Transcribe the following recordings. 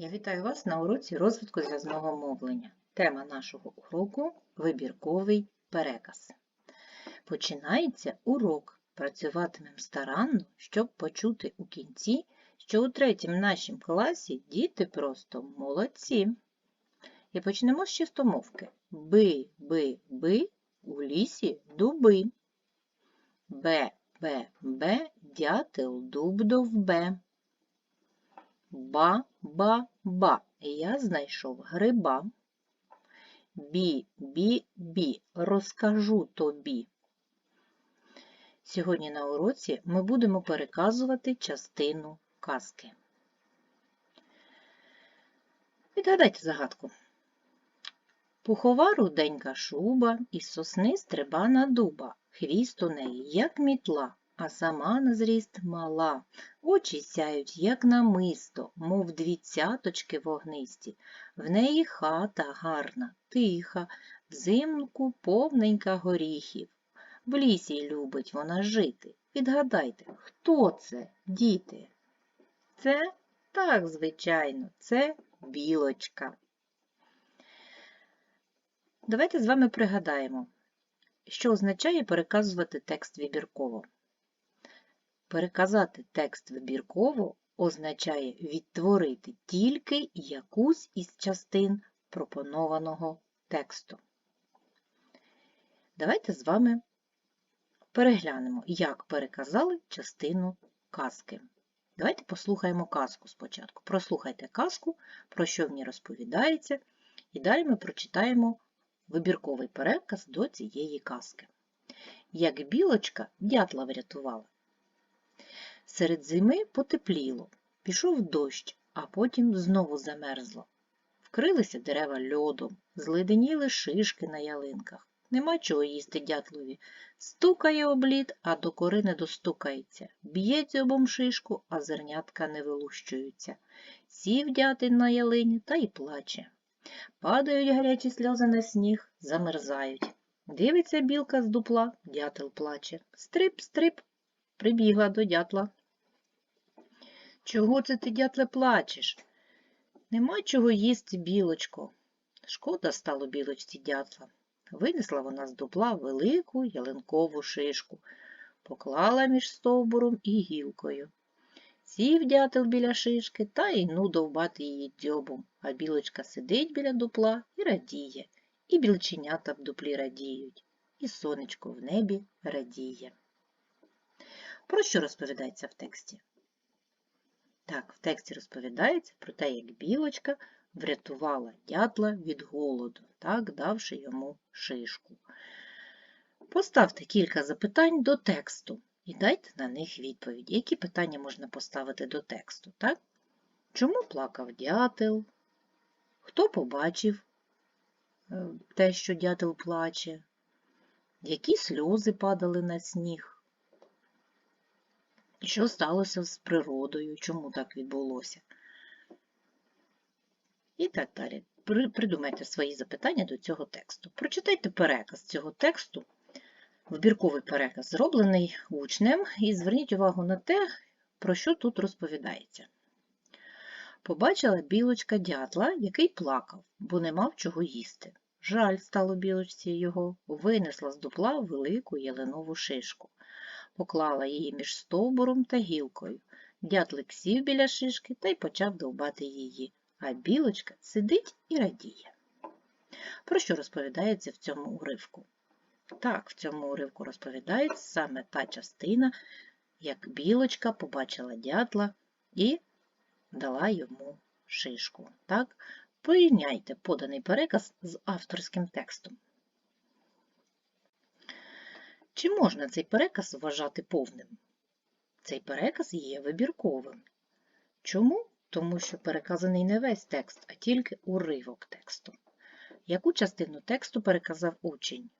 Я вітаю вас на уроці розвитку зв'язного мовлення. Тема нашого уроку вибірковий переказ. Починається урок. Працюватимемо старанно, щоб почути у кінці, що у третім нашім класі діти просто молодці. І почнемо з чистомовки. Би, би, би, у лісі дуби. Бе, бе, бе, дятел дуб довбе. Ба, ба, ба, я знайшов гриба. Бі, бі, бі, розкажу тобі. Сьогодні на уроці ми будемо переказувати частину казки. Відгадайте загадку. Пухова руденька шуба, із сосни стрибана дуба, хвіст у неї, як мітла, а сама на зріст мала. Очі сяють, як намисто, мов дві цяточки вогнисті. В неї хата гарна, тиха, взимку повненька горіхів. В лісі любить вона жити. Відгадайте, хто це, діти? Це так, звичайно, це білочка. Давайте з вами пригадаємо, що означає переказувати текст вибірково. Переказати текст вибірково означає відтворити тільки якусь із частин пропонованого тексту. Давайте з вами переглянемо, як переказали частину казки. Давайте послухаємо казку спочатку. Прослухайте казку, про що в ній розповідається, і далі ми прочитаємо вибірковий переказ до цієї казки. Як білочка дятла врятувала. Серед зими потепліло, пішов дощ, а потім знову замерзло. Вкрилися дерева льодом, зледеніли шишки на ялинках. Нема чого їсти дятлові. Стукає облід, а до кори не достукається. Б'є дзьобом шишку, а зернятка не вилущуються. Сів дятин на ялині та й плаче. Падають гарячі сльози на сніг, замерзають. Дивиться білка з дупла, дятел плаче. Стрип, стрип, прибігла до дятла. Чого це ти, дятле, плачеш? Нема чого їсти, білочко. Шкода стало білочці дятла. Винесла вона з дупла велику ялинкову шишку, поклала між стовбуром і гілкою. Сів дятел біля шишки та й ну довбати її дзьобом, а білочка сидить біля дупла і радіє, і білченята в дуплі радіють, і сонечко в небі радіє. Про що розповідається в тексті? Так, в тексті розповідається про те, як білочка врятувала дятла від голоду, так, давши йому шишку. Поставте кілька запитань до тексту і дайте на них відповідь. Які питання можна поставити до тексту? так? Чому плакав дятел? Хто побачив е, те, що дятел плаче? Які сльози падали на сніг? Що сталося з природою? Чому так відбулося? І так далі. Придумайте свої запитання до цього тексту. Прочитайте переказ цього тексту, вибірковий переказ, зроблений учнем, і зверніть увагу на те, про що тут розповідається. Побачила білочка дятла, який плакав, бо не мав чого їсти. Жаль стало білочці його, винесла з дупла велику ялинову шишку поклала її між стовбуром та гілкою. Дятлик сів біля шишки та й почав довбати її, а білочка сидить і радіє. Про що розповідається в цьому уривку? Так, в цьому уривку розповідається саме та частина, як білочка побачила дятла і дала йому шишку. Так? Порівняйте поданий переказ з авторським текстом. Чи можна цей переказ вважати повним? Цей переказ є вибірковим. Чому? Тому що переказаний не весь текст, а тільки уривок тексту. Яку частину тексту переказав учень?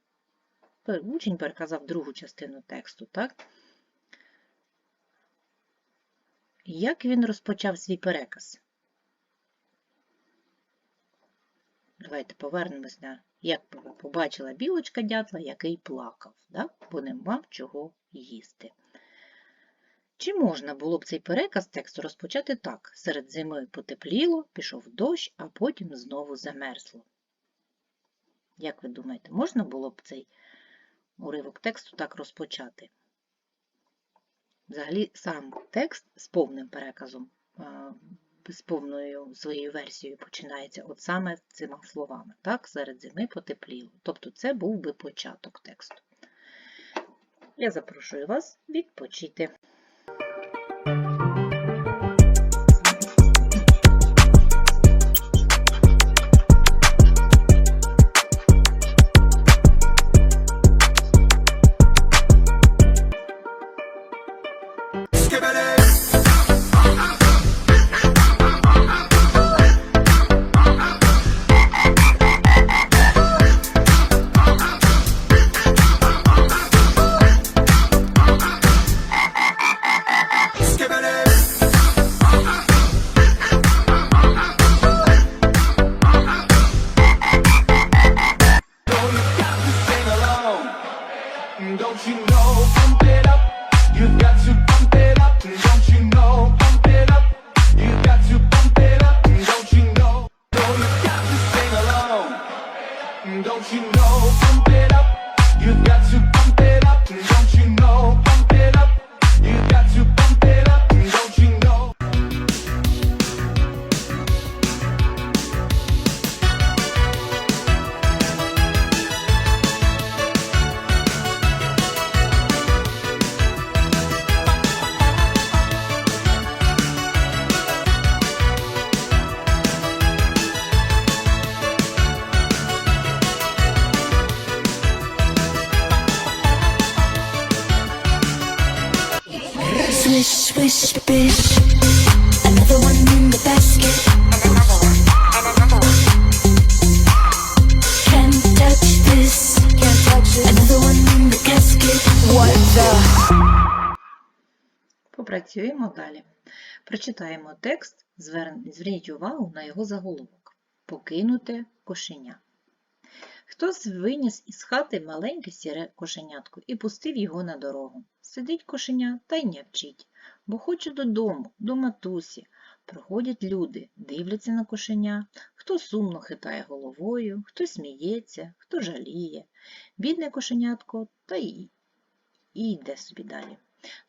Учень переказав другу частину тексту, так? Як він розпочав свій переказ? Давайте повернемось на як побачила білочка дятла, який плакав, да? бо не мав чого їсти. Чи можна було б цей переказ тексту розпочати так? Серед зими потепліло, пішов дощ, а потім знову замерзло. Як ви думаєте, можна було б цей уривок тексту так розпочати? Взагалі, сам текст з повним переказом, з повною своєю версією починається от саме цими словами. Так, серед зими потепліло. Тобто це був би початок тексту. Я запрошую вас відпочити. Bish. Попрацюємо далі. Прочитаємо текст, звер- зверніть увагу на його заголовок. Покинуте кошеня. Хтось виніс із хати маленьке сіре кошенятко і пустив його на дорогу. Сидить кошеня та й нявчить, бо хоче додому, до матусі. Проходять люди, дивляться на кошеня, хто сумно хитає головою, хто сміється, хто жаліє. Бідне кошенятко та й і йде собі далі.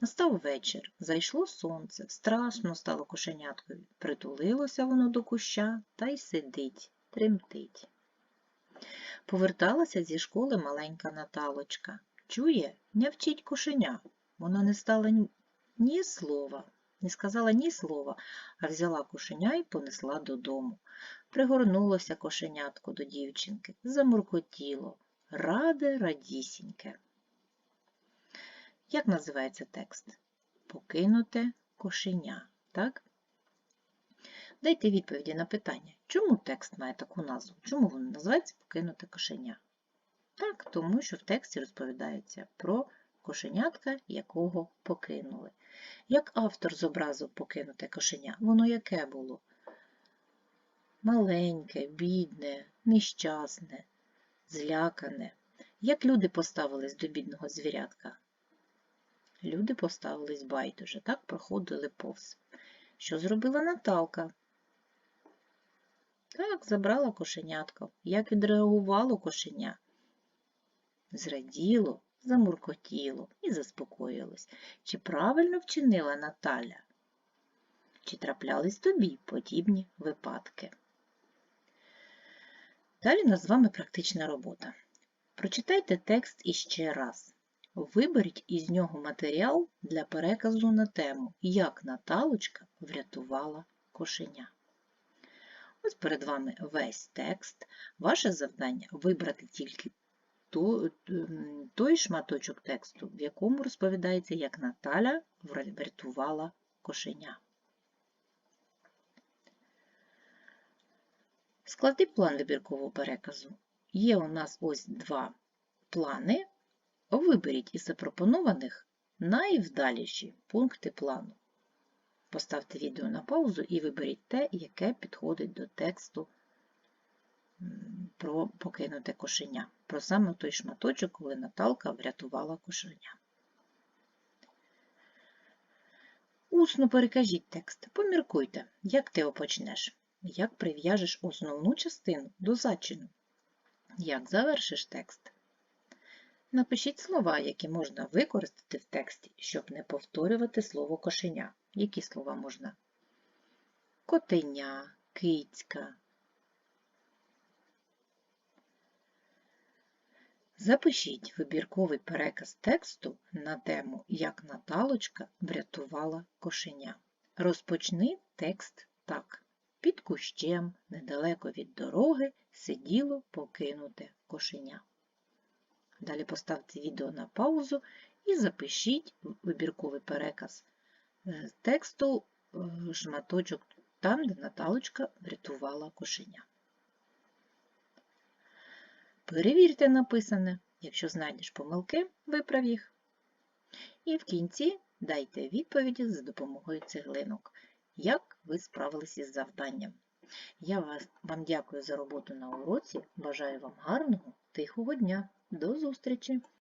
Настав вечір, зайшло сонце, страшно стало кошеняткою. Притулилося воно до куща та й сидить, тремтить. Поверталася зі школи маленька Наталочка. Чує, нявчить кошеня. Вона не стала ні- слова, не сказала ні слова, а взяла кошеня і понесла додому. Пригорнулося кошенятко до дівчинки, замуркотіло, раде радісіньке. Як називається текст? Покинуте кошеня, так? Дайте відповіді на питання, чому текст має таку назву? Чому він називається Покинуте кошеня? Так, тому що в тексті розповідається про кошенятка, якого покинули. Як автор зобразив покинуте кошеня, воно яке було? Маленьке, бідне, нещасне, злякане. Як люди поставились до бідного звірятка? Люди поставились байдуже, так проходили повз. Що зробила Наталка? Так, забрала кошенятко. Як відреагувало кошеня? Зраділо, замуркотіло і заспокоїлось. Чи правильно вчинила Наталя? Чи траплялись тобі подібні випадки? Далі у нас з вами практична робота. Прочитайте текст іще раз. Виберіть із нього матеріал для переказу на тему Як Наталочка врятувала кошеня. Ось перед вами весь текст. Ваше завдання вибрати тільки той шматочок тексту, в якому розповідається, як Наталя врятувала кошеня. Склади план вибіркового переказу. Є у нас ось два плани. Виберіть із запропонованих найвдаліші пункти плану. Поставте відео на паузу і виберіть те, яке підходить до тексту про покинуте кошеня. Про саме той шматочок, коли Наталка врятувала кошеня. Усно перекажіть текст. Поміркуйте, як ти опочнеш, як прив'яжеш основну частину до зачину, як завершиш текст. Напишіть слова, які можна використати в тексті, щоб не повторювати слово кошеня. Які слова можна? Котеня, кицька. Запишіть вибірковий переказ тексту на тему Як Наталочка врятувала кошеня. Розпочни текст так. Під кущем, недалеко від дороги, сиділо покинуте кошеня. Далі поставте відео на паузу і запишіть вибірковий переказ е, тексту е, шматочок там, де Наталочка врятувала кошеня. Перевірте написане. Якщо знайдеш помилки, виправ їх. І в кінці дайте відповіді за допомогою цеглинок, як ви справилися із завданням. Я вам дякую за роботу на уроці. Бажаю вам гарного, тихого дня. До зустрічі!